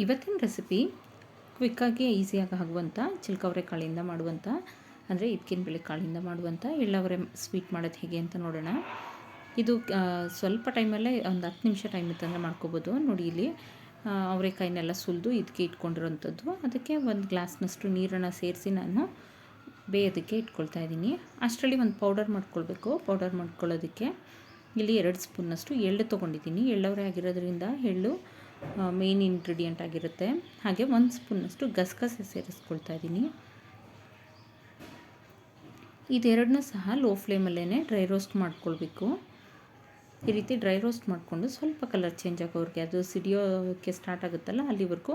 ಇವತ್ತಿನ ರೆಸಿಪಿ ಕ್ವಿಕ್ಕಾಗಿ ಈಸಿಯಾಗಿ ಆಗುವಂಥ ಚಿಲ್ಕವರೆ ಕಾಳಿಂದ ಮಾಡುವಂಥ ಅಂದರೆ ಇದಕ್ಕಿನ ಬೆಳೆ ಕಾಳಿಂದ ಮಾಡುವಂಥ ಎಳ್ಳವರೆ ಸ್ವೀಟ್ ಮಾಡೋದು ಹೇಗೆ ಅಂತ ನೋಡೋಣ. ಇದು ಸ್ವಲ್ಪ ಟೈಮಲ್ಲೇ ಒಂದು ಹತ್ತು ನಿಮಿಷ ಟೈಮ್ ಇತ್ತಂದರೆ ಮಾಡ್ಕೋಬೋದು. ನೋಡಿ ಇಲ್ಲಿ ಅವರೆಕಾಯಿನೆಲ್ಲ ಸುಲಿದು ಇದಕ್ಕೆ ಇಟ್ಕೊಂಡಿರೋಂಥದ್ದು ಅದಕ್ಕೆ ಒಂದು ಗ್ಲಾಸ್ನಷ್ಟು ನೀರನ್ನು ಸೇರಿಸಿ ನಾನು ಬೇಯೋದಕ್ಕೆ ಇಟ್ಕೊಳ್ತಾ ಇದ್ದೀನಿ. ಅಷ್ಟರಲ್ಲಿ ಒಂದು ಪೌಡರ್ ಮಾಡ್ಕೊಳ್ಬೇಕು. ಪೌಡರ್ ಮಾಡ್ಕೊಳ್ಳೋದಕ್ಕೆ ಇಲ್ಲಿ ಎರಡು ಸ್ಪೂನ್ನಷ್ಟು ಎಳ್ಳು ತೊಗೊಂಡಿದ್ದೀನಿ. ಎಳ್ಳವರೆ ಆಗಿರೋದ್ರಿಂದ ಎಳ್ಳು ಮೇನ್ ಇಂಗ್ರೀಡಿಯೆಂಟ್ ಆಗಿರುತ್ತೆ. ಹಾಗೆ ಒಂದು ಸ್ಪೂನಷ್ಟು ಗಸಗಸೆ ಸೇರಿಸ್ಕೊಳ್ತಾ ಇದ್ದೀನಿ. ಇದೆರಡನ್ನೂ ಸಹ ಲೋ ಫ್ಲೇಮಲ್ಲೇ ಡ್ರೈ ರೋಸ್ಟ್ ಮಾಡ್ಕೊಳ್ಬೇಕು. ಈ ರೀತಿ ಡ್ರೈ ರೋಸ್ಟ್ ಮಾಡಿಕೊಂಡು ಸ್ವಲ್ಪ ಕಲರ್ ಚೇಂಜ್ ಆಗೋರಿಗೆ ಅದು ಸಿಡಿಯೋಕ್ಕೆ ಸ್ಟಾರ್ಟ್ ಆಗುತ್ತಲ್ಲ ಅಲ್ಲಿವರೆಗೂ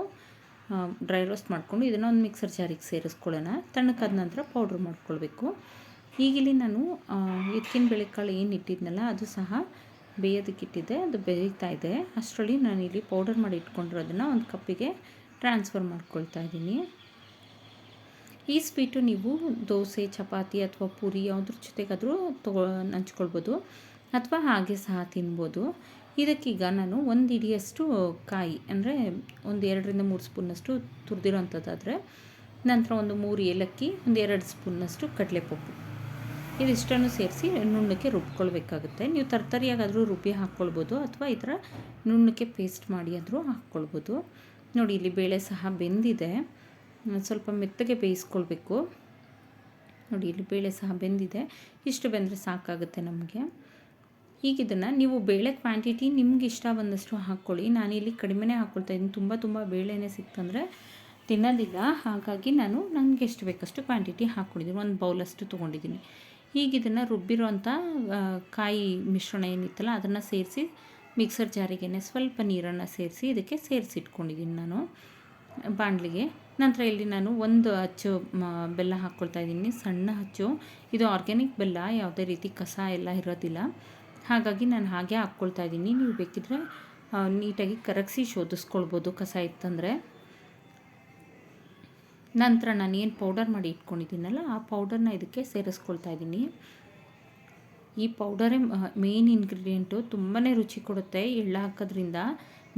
ಡ್ರೈ ರೋಸ್ಟ್ ಮಾಡಿಕೊಂಡು ಇದನ್ನು ಒಂದು ಮಿಕ್ಸರ್ ಜಾರಿಗೆ ಸೇರಿಸ್ಕೊಳ್ಳೋಣ. ತಣ್ಣಕ್ಕಾದ ನಂತರ ಪೌಡ್ರ್ ಮಾಡ್ಕೊಳ್ಬೇಕು. ಈಗಿಲ್ಲಿ ನಾನು ಎತ್ತಿನ ಬೆಳೆಕಾಳು ಏನು ಇಟ್ಟಿದ್ನಲ್ಲ, ಅದು ಸಹ ಬೇಯೋದಕ್ಕೆ ಇಟ್ಟಿದ್ದೆ, ಅದು ಬೇಯ್ತಾ ಇದೆ. ಅಷ್ಟರಲ್ಲಿ ನಾನು ಇಲ್ಲಿ ಪೌಡರ್ ಮಾಡಿ ಇಟ್ಕೊಂಡಿರೋದನ್ನು ಒಂದು ಕಪ್ಪಿಗೆ ಟ್ರಾನ್ಸ್ಫರ್ ಮಾಡ್ಕೊಳ್ತಾ ಇದ್ದೀನಿ. ಈ ಸ್ವೀಟು ನೀವು ದೋಸೆ, ಚಪಾತಿ ಅಥವಾ ಪೂರಿ ಯಾವುದ್ರ ಜೊತೆಗಾದರೂ ತಗೋ ಹಂಚ್ಕೊಳ್ಬೋದು ಅಥವಾ ಹಾಗೆ ಸಹ ತಿನ್ಬೋದು. ಇದಕ್ಕೀಗ ನಾನು ಒಂದು ಇಡಿಯಷ್ಟು ಕಾಯಿ, ಅಂದರೆ ಒಂದು ಎರಡರಿಂದ ಮೂರು ಸ್ಪೂನಷ್ಟು ತುರಿದಿರೋಂಥದ್ದಾದರೆ, ನಂತರ ಒಂದು ಮೂರು ಏಲಕ್ಕಿ, ಒಂದು ಎರಡು ಸ್ಪೂನ್ನಷ್ಟು ಕಡಲೆಪಪ್ಪು. ಇದಿಷ್ಟನ್ನು ಸೇರಿಸಿ ನುಣ್ಣಕ್ಕೆ ರುಬ್ಕೊಳ್ಬೇಕಾಗುತ್ತೆ. ನೀವು ತರ್ತರಿಯಾಗಾದರೂ ರುಬ್ಬಿ ಹಾಕ್ಕೊಳ್ಬೋದು ಅಥವಾ ಈ ಥರ ನುಣ್ಣಕ್ಕೆ ಪೇಸ್ಟ್ ಮಾಡಿ ಆದರೂ ಹಾಕ್ಕೊಳ್ಬೋದು. ನೋಡಿ, ಇಲ್ಲಿ ಬೇಳೆ ಸಹ ಬೆಂದಿದೆ. ಸ್ವಲ್ಪ ಮೆತ್ತಗೆ ಬೇಯಿಸ್ಕೊಳ್ಬೇಕು. ನೋಡಿ, ಇಲ್ಲಿ ಬೇಳೆ ಸಹ ಬೆಂದಿದೆ. ಇಷ್ಟು ಬೆಂದರೆ ಸಾಕಾಗುತ್ತೆ ನಮಗೆ. ಈಗ ಇದನ್ನು ನೀವು ಬೇಳೆ ಕ್ವಾಂಟಿಟಿ ನಿಮ್ಗೆ ಇಷ್ಟ ಬಂದಷ್ಟು ಹಾಕ್ಕೊಳ್ಳಿ. ಇಲ್ಲಿ ಕಡಿಮೆನೇ ಹಾಕ್ಕೊಳ್ತಾ ಇದ್ದೀನಿ. ತುಂಬ ತುಂಬ ಬೇಳೆನೇ ಸಿಕ್ತಂದರೆ ತಿನ್ನೋದಿಲ್ಲ. ಹಾಗಾಗಿ ನಾನು ನನಗೆ ಎಷ್ಟು ಬೇಕಷ್ಟು ಕ್ವಾಂಟಿಟಿ ಹಾಕ್ಕೊಂಡಿದ್ದೀನಿ. ಒಂದು ಬೌಲಷ್ಟು ತೊಗೊಂಡಿದ್ದೀನಿ. ಈಗ ಇದನ್ನು ರುಬ್ಬಿರೋಂಥ ಕಾಯಿ ಮಿಶ್ರಣ ಏನಿತ್ತಲ್ಲ, ಅದನ್ನು ಸೇರಿಸಿ ಮಿಕ್ಸರ್ ಜಾರಿಗೆನೆ ಸ್ವಲ್ಪ ನೀರನ್ನು ಸೇರಿಸಿ ಇದಕ್ಕೆ ಸೇರಿಸಿಟ್ಕೊಂಡಿದ್ದೀನಿ ನಾನು ಬಾಣಲಿಗೆ. ನಂತರ ಇಲ್ಲಿ ನಾನು ಒಂದು ಹಚ್ಚು ಬೆಲ್ಲ ಹಾಕ್ಕೊಳ್ತಾ ಇದ್ದೀನಿ ಸಣ್ಣ ಹಚ್ಚು ಇದು ಆರ್ಗ್ಯಾನಿಕ್ ಬೆಲ್ಲ, ಯಾವುದೇ ರೀತಿ ಕಸ ಎಲ್ಲ ಇರೋದಿಲ್ಲ. ಹಾಗಾಗಿ ನಾನು ಹಾಗೆ ಹಾಕ್ಕೊಳ್ತಾ ಇದ್ದೀನಿ ನೀವು ಬೇಕಿದ್ರೆ ನೀಟಾಗಿ ಕರಗಿಸಿ ಶೋಧಿಸ್ಕೊಳ್ಬೋದು ಕಸ ಇತ್ತಂದರೆ. ನಂತರ ನಾನು ಏನು ಪೌಡರ್ ಮಾಡಿ ಇಟ್ಕೊಂಡಿದ್ದೀನಲ್ಲ, ಆ ಪೌಡರ್ನ ಇದಕ್ಕೆ ಸೇರಿಸ್ಕೊಳ್ತಾ ಇದ್ದೀನಿ. ಈ ಪೌಡರೇ ಮೇನ್ ಇಂಗ್ರೀಡಿಯೆಂಟು ತುಂಬಾ ರುಚಿ ಕೊಡುತ್ತೆ ಎಳ್ಳು ಹಾಕೋದ್ರಿಂದ.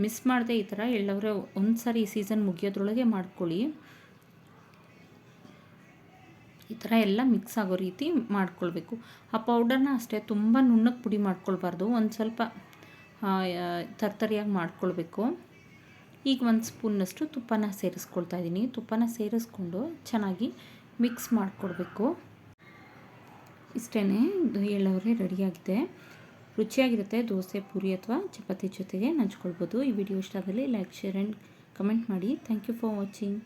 ಮಿಸ್ ಮಾಡದೆ ಈ ಥರ ಎಳ್ಳವರೆ ಒಂದು ಸಾರಿ ಈ ಸೀಸನ್ ಮುಗಿಯೋದ್ರೊಳಗೆ ಮಾಡ್ಕೊಳ್ಳಿ. ಈ ಥರ ಎಲ್ಲ ಮಿಕ್ಸ್ ಆಗೋ ರೀತಿ ಮಾಡ್ಕೊಳ್ಬೇಕು. ಆ ಪೌಡರ್ನ ಅಷ್ಟೇ ತುಂಬ ನುಣ್ಣಕ್ಕೆ ಪುಡಿ ಮಾಡ್ಕೊಳ್ಬಾರ್ದು, ಒಂದು ಸ್ವಲ್ಪ ತರ್ತರಿಯಾಗಿ ಮಾಡ್ಕೊಳ್ಬೇಕು. ಈಗ ಒಂದು ಸ್ಪೂನ್ನಷ್ಟು ತುಪ್ಪನ ಸೇರಿಸ್ಕೊಳ್ತಾ ಇದ್ದೀನಿ. ತುಪ್ಪನ ಸೇರಿಸ್ಕೊಂಡು ಚೆನ್ನಾಗಿ ಮಿಕ್ಸ್ ಮಾಡಿಕೊಡ್ಬೇಕು. ಇಷ್ಟೇ ಎಳ್ಳವರೆ ರೆಡಿಯಾಗಿದೆ ರುಚಿಯಾಗಿರುತ್ತೆ ದೋಸೆ, ಪೂರಿ ಅಥವಾ ಚಪಾತಿ ಜೊತೆಗೆ ನಂಚ್ಕೊಳ್ಬೋದು. ಈ ವಿಡಿಯೋ ಇಷ್ಟ ಆಗಲಿ ಲೈಕ್, ಶೇರ್, ಆ್ಯಂಡ್ ಕಮೆಂಟ್ ಮಾಡಿ. Thank you for watching.